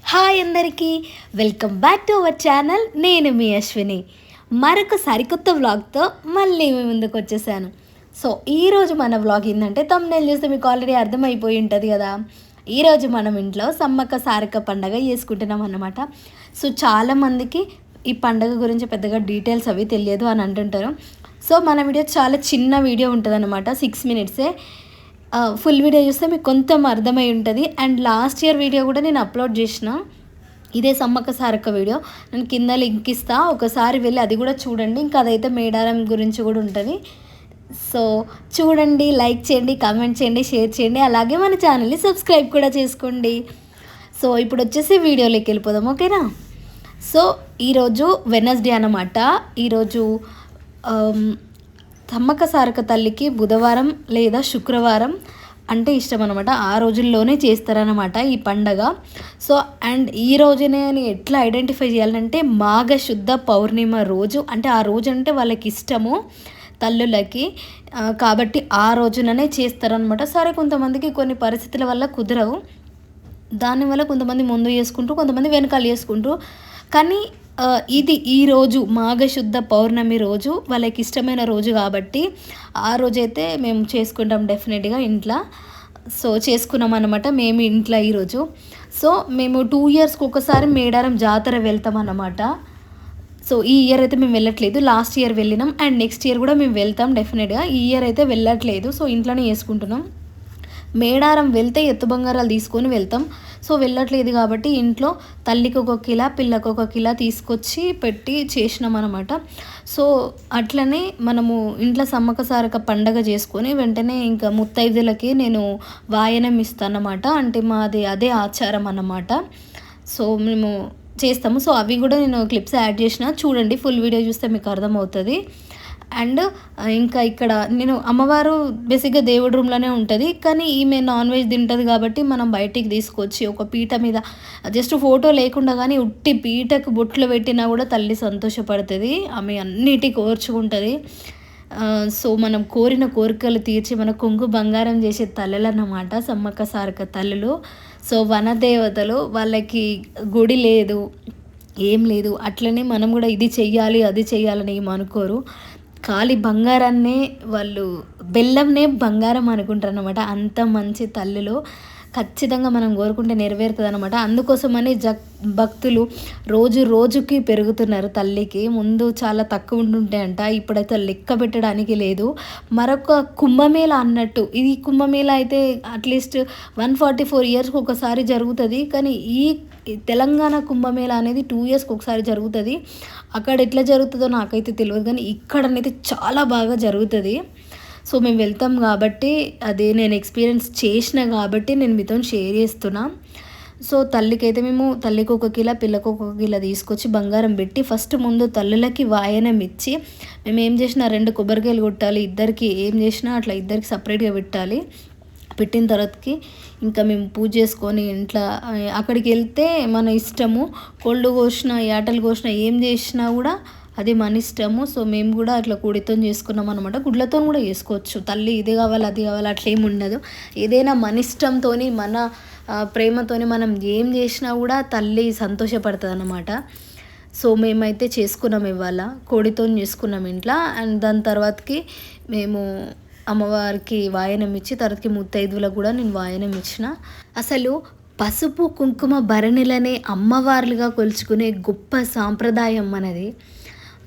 Hi అందరికీ. Welcome back to our channel. నేను మీ అశ్విని. మరొక సరికొత్త వ్లాగ్తో మళ్ళీ మీ ముందుకు వచ్చేసాను. సో ఈరోజు మన వ్లాగ్ ఏంటంటే తమ్నేలు చూస్తే మీకు ఆల్రెడీ అర్థమైపోయి ఉంటుంది కదా. ఈరోజు మనం ఇంట్లో సమ్మక్క సారక్క పండగ చేసుకుంటున్నాం అన్నమాట. సో చాలామందికి ఈ పండగ గురించి పెద్దగా డీటెయిల్స్ అవి తెలియదు అని అంటుంటారు. సో మన వీడియో చాలా చిన్న వీడియో ఉంటుంది అనమాట సిక్స్ మినిట్సే ఫుల్ వీడియో చూస్తే మీకు కొంచెం అర్థమై ఉంటుంది. అండ్ లాస్ట్ ఇయర్ వీడియో కూడా నేను అప్లోడ్ చేసిన. ఇదే సమ్మక్క సారక్క వీడియో నేను కింద లింక్ ఇస్తా. ఒకసారి వెళ్ళి అది కూడా చూడండి. ఇంకా అదైతే మేడారం గురించి కూడా ఉంటుంది. సో చూడండి లైక్ చేయండి కామెంట్ చేయండి షేర్ చేయండి. అలాగే మన ఛానల్ని సబ్స్క్రైబ్ కూడా చేసుకోండి. సో ఇప్పుడు వచ్చేసి వీడియోలోకి వెళ్ళిపోదాం. ఓకేనా సో ఈరోజు వెనస్డే అనమాట ఈరోజు um, సమ్మక్క సారక తల్లికి బుధవారం లేదా శుక్రవారం అంటే ఇష్టం అనమాట ఆ రోజుల్లోనే చేస్తారనమాట ఈ పండగ. సో అండ్ ఈ రోజునే అని ఎట్లా ఐడెంటిఫై చేయాలంటే మాఘ శుద్ధ పౌర్ణిమ రోజు. అంటే ఆ రోజు అంటే వాళ్ళకి ఇష్టము తల్లులకి. కాబట్టి ఆ రోజుననే చేస్తారనమాట సరే కొంతమందికి కొన్ని పరిస్థితుల వల్ల కుదరవు. దానివల్ల కొంతమంది ముందు చేసుకుంటూ కొంతమంది వెనకాల చేసుకుంటూ. కానీ ఇది ఈరోజు మాఘశుద్ధ పౌర్ణమి రోజు వాళ్ళకి ఇష్టమైన రోజు కాబట్టి ఆ రోజైతే మేము చేసుకుంటాం డెఫినెట్గా ఇంట్లో. సో చేసుకున్నాం అనమాట మేము ఇంట్లో ఈరోజు సో మేము టూ ఇయర్స్కి ఒకసారి మేడారం జాతర వెళ్తాం అన్నమాట. సో ఈ ఇయర్ అయితే మేము వెళ్ళట్లేదు. లాస్ట్ ఇయర్ వెళ్ళినాం. అండ్ నెక్స్ట్ ఇయర్ కూడా మేము వెళ్తాం డెఫినెట్గా. ఈ ఇయర్ అయితే వెళ్ళట్లేదు. సో ఇంట్లోనే చేసుకుంటున్నాం. మేడారం వెళ్తే ఎత్తు బంగారాలు తీసుకొని వెళ్తాం. సో వెళ్ళట్లేదు కాబట్టి ఇంట్లో తల్లికి ఒక కిలా పిల్లకు ఒక కిలా తీసుకొచ్చి పెట్టి చేసినాం అనమాట సో అట్లనే మనము ఇంట్లో సమ్మక సారక పండగ చేసుకొని వెంటనే ఇంకా ముత్తైదులకి నేను వాయనం ఇస్తానమాట అంటే మాది అదే ఆచారం అన్నమాట. సో మేము చేస్తాము. సో అవి కూడా నేను క్లిప్స్ యాడ్ చేసిన. చూడండి ఫుల్ వీడియో చూస్తే మీకు అర్థమవుతుంది. అండ్ ఇంకా ఇక్కడ నేను అమ్మవారు బేసిక్గా దేవుడి రూమ్లోనే ఉంటుంది కానీ ఈమె నాన్ వెజ్ తింటుంది కాబట్టి మనం బయటికి తీసుకొచ్చి ఒక పీట మీద జస్ట్ ఫోటో లేకుండా కానీ ఉట్టి పీటకు బొట్లు పెట్టినా కూడా తల్లి సంతోషపడుతుంది ఆమె అన్నిటి కోర్చుకుంటుంది. సో మనం కోరిన కోరికలు తీర్చి మన కొంగు బంగారం చేసే తల్లులు అన్నమాట సమ్మక్క సారక తల్లులు. సో వనదేవతలు వాళ్ళకి గుడి లేదు ఏం లేదు అట్లనే మనం కూడా ఇది చెయ్యాలి అది చెయ్యాలని ఏమనుకోరు కాలి ఖాళీ బంగారాన్నే వాళ్ళు బెల్లంనే బంగారం అనుకుంటారు అనమాట అంత మంచి తల్లులు. ఖచ్చితంగా మనం కోరుకుంటే నెరవేరుతుంది అనమాట అందుకోసమని జ భక్తులు రోజు రోజుకి పెరుగుతున్నారు తల్లికి. ముందు చాలా తక్కువ ఉంటుంటే అంట ఇప్పుడైతే లెక్క పెట్టడానికి లేదు. మరొక కుంభమేళ అన్నట్టు. ఇది కుంభమేళ అయితే అట్లీస్ట్ వన్ ఫార్టీ ఫోర్ ఇయర్స్కి ఒకసారి జరుగుతుంది. కానీ ఈ ఈ తెలంగాణ కుంభమేళ అనేది టూ ఇయర్స్కి ఒకసారి జరుగుతుంది. అక్కడ ఎట్లా జరుగుతుందో నాకైతే తెలియదు కానీ ఇక్కడనైతే చాలా బాగా జరుగుతుంది. సో మేము వెళ్తాం కాబట్టి అది నేను ఎక్స్పీరియన్స్ చేసిన కాబట్టి నేను మీతో షేర్ చేస్తున్నా. సో తల్లికి అయితే మేము తల్లికి ఒక కిలో పిల్లకు ఒక కిలో తీసుకొచ్చి బంగారం పెట్టి ఫస్ట్ ముందు తల్లులకి వాయనం ఇచ్చి మేము ఏం చేసినా రెండు కొబ్బరికాయలు కొట్టాలి ఇద్దరికి ఏం చేసినా అట్లా ఇద్దరికి సపరేట్గా పెట్టాలి. పెట్టిన తర్వాతకి ఇంకా మేము పూజ చేసుకొని ఇంట్లో అక్కడికి వెళ్తే మన ఇష్టము కోళ్ళు కోసిన యాటలు కోసిన ఏం చేసినా కూడా అది మన ఇష్టము. సో మేము కూడా అట్లా కూడితో చేసుకున్నాం అనమాట గుడ్లతో కూడా చేసుకోవచ్చు. తల్లి ఇది కావాలి అది కావాలి అట్లా ఏమి ఉండదు. ఏదైనా మన ఇష్టంతో మన ఆ, ప్రేమతోని మనం ఏం చేసినా కూడా తల్లి సంతోషపడుతుంది అనమాట సో మేమైతే చేసుకున్నాం ఇవాళ. కోడితో చేసుకున్నాం ఇంట్లో. అండ్ దాని తర్వాతకి మేము అమ్మవారికి వాయనం ఇచ్చి తర్వాతకి ముత్తైదువులకు కూడా నేను వాయనం ఇచ్చిన. అసలు పసుపు కుంకుమ భరణిలనే అమ్మవార్లుగా కొలుచుకునే గొప్ప సాంప్రదాయం మనది.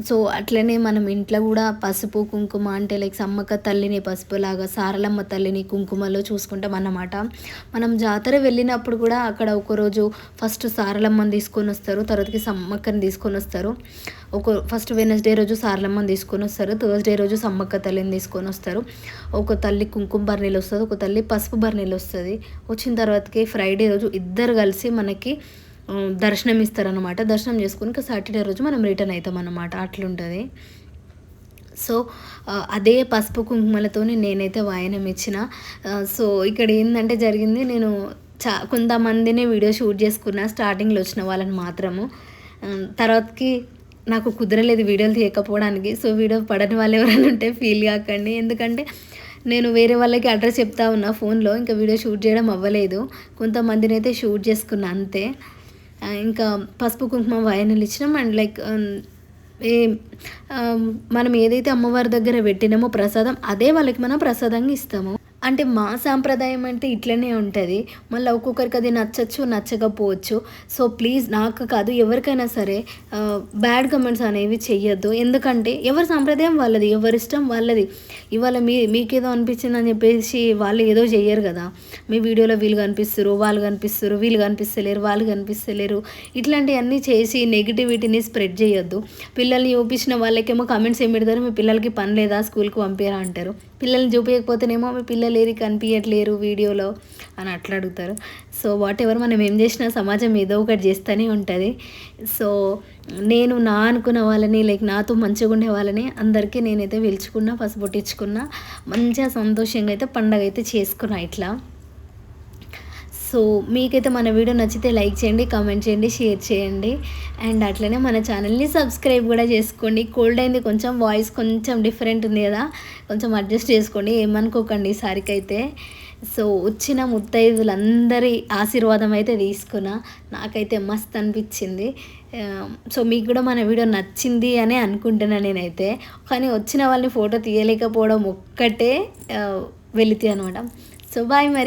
సో అట్లనే మనం ఇంట్లో కూడా పసుపు కుంకుమ అంటే లైక్ సమ్మక్క తల్లిని పసుపులాగా సారలమ్మ తల్లిని కుంకుమలో చూసుకుంటాం అన్నమాట. మనం జాతర వెళ్ళినప్పుడు కూడా అక్కడ ఒకరోజు ఫస్ట్ సారలమ్మని తీసుకొని వస్తారు తర్వాతకి సమ్మక్కని తీసుకొని వస్తారు. ఒక ఫస్ట్ వెనస్డే రోజు సారలమ్మని తీసుకొని వస్తారు థర్స్డే రోజు సమ్మక్క తల్లిని తీసుకొని వస్తారు. ఒక తల్లి కుంకుమ బర్నీలు వస్తుంది ఒక తల్లి పసుపు బర్నీలు వస్తుంది. వచ్చిన తర్వాతకి ఫ్రైడే రోజు ఇద్దరు కలిసి మనకి దర్శనం ఇస్తారనమాట దర్శనం చేసుకుని ఇంకా సాటర్డే రోజు మనం రిటర్న్ అవుతాం అన్నమాట అట్లుంటుంది. సో అదే పసుపు కుంకుమలతోని నేనైతే వాయనం ఇచ్చిన. సో ఇక్కడ ఏంటంటే జరిగింది నేను చా కొంతమందిని వీడియో షూట్ చేసుకున్నా స్టార్టింగ్లో వచ్చిన వాళ్ళని మాత్రము. తర్వాతకి నాకు కుదరలేదు వీడియోలు తీయకపోవడానికి. సో వీడియో పడని వాళ్ళు ఎవరైనా ఉంటే ఫీల్ కాకండి. ఎందుకంటే నేను వేరే వాళ్ళకి అడ్రస్ చెప్తా ఉన్నా ఫోన్లో ఇంకా వీడియో షూట్ చేయడం అవ్వలేదు. కొంతమందిని అయితే షూట్ చేసుకున్నా అంతే. ఇంకా పసుపు కుంకుమ వాయనలు ఇచ్చినాం. అండ్ లైక్ ఏ మనం ఏదైతే అమ్మవారి దగ్గర పెట్టినామో ప్రసాదం అదే వాళ్ళకి మనం ప్రసాదంగా ఇస్తాము. అంటే మా సాంప్రదాయం అంటే ఇట్లనే ఉంటుంది. మళ్ళీ ఒక్కొక్కరికి అది నచ్చచ్చు నచ్చకపోవచ్చు. సో ప్లీజ్ నాకు కాదు ఎవరికైనా సరే బ్యాడ్ కమెంట్స్ అనేవి చెయ్యొద్దు. ఎందుకంటే ఎవరి సాంప్రదాయం వాళ్ళది ఎవరి ఇష్టం వాళ్ళది. ఇవాళ మీ మీకేదో అనిపించింది అని చెప్పేసి వాళ్ళు ఏదో చెయ్యరు కదా. మీ వీడియోలో వీళ్ళు కనిపిస్తారు వాళ్ళు కనిపిస్తారు వీళ్ళు కనిపిస్తలేరు వాళ్ళు కనిపిస్తలేరు. ఇట్లాంటివన్నీ చేసి నెగిటివిటీని స్ప్రెడ్ చేయొద్దు పిల్లల్ని చూపించిన వాళ్ళకేమో కమెంట్స్ ఏం పెడతారు? మీ పిల్లలకి పని లేదా? స్కూల్కి పంపారా అంటారు. పిల్లల్ని చూపించకపోతేనేమో మీ పిల్లలు కనిపించలేరు కనిపించట్లేరు వీడియోలో అని అట్లా అడుగుతారు. సో వాట్ ఎవర్ మనం ఏం చేసినా సమాజం ఏదో ఒకటి చేస్తూనే ఉంటుంది. సో నేను నా అనుకున్న వాళ్ళని లైక్ నాతో మంచిగా ఉండే వాళ్ళని అందరికీ నేనైతే పిలుచుకున్నా పసుపొట్టించుకున్నా మంచిగా సంతోషంగా అయితే పండగ అయితే చేసుకున్నా ఇట్లా. సో మీకైతే మన వీడియో నచ్చితే లైక్ చేయండి కామెంట్ చేయండి షేర్ చేయండి. అండ్ అట్లనే మన ఛానల్ని సబ్స్క్రైబ్ కూడా చేసుకోండి. కోల్డ్ అయింది కొంచెం వాయిస్ కొంచెం డిఫరెంట్ ఉంది కదా. కొంచెం అడ్జస్ట్ చేసుకోండి ఏమనుకోకండి ఈసారికైతే సో వచ్చిన ముత్తైదులందరి ఆశీర్వాదం అయితే తీసుకున్నా. నాకైతే మస్త్ అనిపించింది. Um, సో మీకు కూడా మన వీడియో నచ్చింది అనే అనుకుంటున్నా నేనైతే. కానీ వచ్చిన వాళ్ళని ఫోటో తీయలేకపోవడం ఒక్కటే uh, వెళితే అనమాట సో బాయ్ మరి.